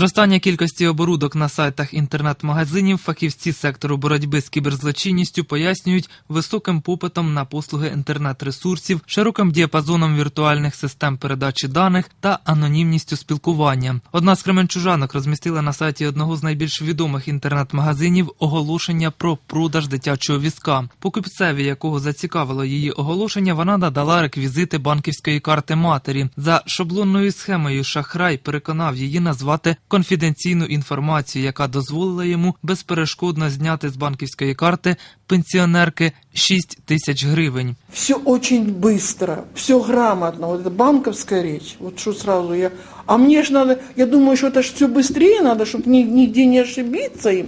Зростання кількості оборудок на сайтах інтернет-магазинів фахівці сектору боротьби з кіберзлочинністю пояснюють високим попитом на послуги інтернет-ресурсів, широким діапазоном віртуальних систем передачі даних та анонімністю спілкування. Одна з кременчужанок розмістила на сайті одного з найбільш відомих інтернет-магазинів оголошення про продаж дитячого візка. Покупцеві, якого зацікавило її оголошення, вона надала реквізити банківської карти матері. За шаблонною схемою шахрай переконав її назвати конфіденційну інформацію, яка дозволила йому безперешкодно зняти з банківської карти пенсіонерки 6 тисяч гривень. Все очень быстро, все грамотно. Вот это банковская речь. Вот что сразу я... А мне же надо, я думаю, что это же все быстрее надо, чтобы нигде не ошибиться им.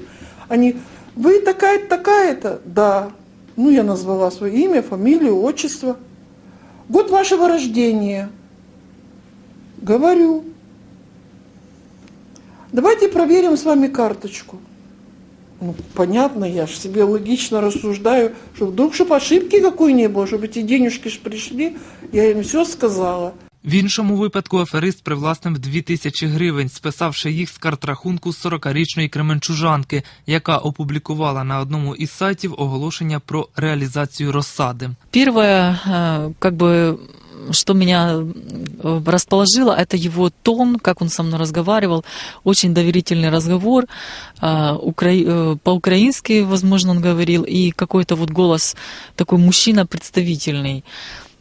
Они, вы такая-то, такая-то? Да. Ну, я назвала свое имя, фамилию, отчество. Год вашего рождения. Говорю. Давайте проверим с вами карточку. Ну, понятно, я же себе логично рассуждаю, что вдруг, чтобы ошибки какой не было, чтобы эти денежки ж пришли, я им все сказала. В іншому випадку аферист привласнив 2 тисячі гривень, списавши їх з карт рахунку 40-річної кременчужанки, яка опублікувала на одному із сайтів оголошення про реалізацію розсади. Первое, э, как бы, что меня э, расположило, это его тон, как он со мной разговаривал. Очень доверительный разговор. укра- э, По-украински, возможно, он говорил, и какой-то вот голос такой мужчина представительный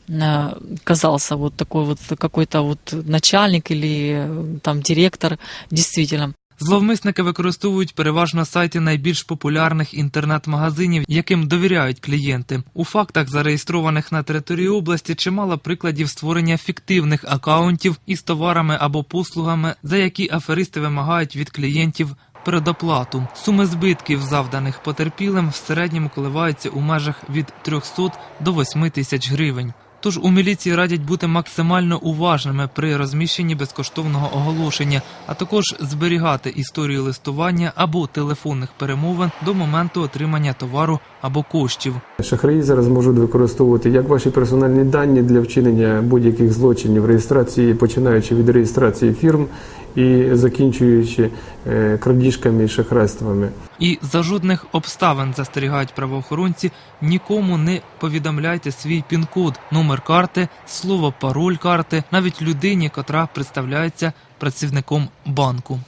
э, казался вот такой вот какой-то вот начальник или э, там директор, действительно. Зловмисники використовують переважно сайти найбільш популярних інтернет-магазинів, яким довіряють клієнти. У фактах, зареєстрованих на території області, чимало прикладів створення фіктивних акаунтів із товарами або послугами, за які аферисти вимагають від клієнтів. Передоплату суми збитків, завданих потерпілим, в середньому коливаються у межах від 300 до 8 тисяч гривень. Тож у міліції радять бути максимально уважними при розміщенні безкоштовного оголошення, а також зберігати історію листування або телефонних перемовин до моменту отримання товару або коштів. Шахраї зараз можуть використовувати як ваші персональні дані для вчинення будь-яких злочинів, реєстрації, починаючи від реєстрації фірм і закінчуючи е, крадіжками і шахрайствами. І за жодних обставин застерігають правоохоронці нікому не повідомляйте свій пін-код, номер карти, слово пароль карти, навіть людині, котра представляється працівником банку.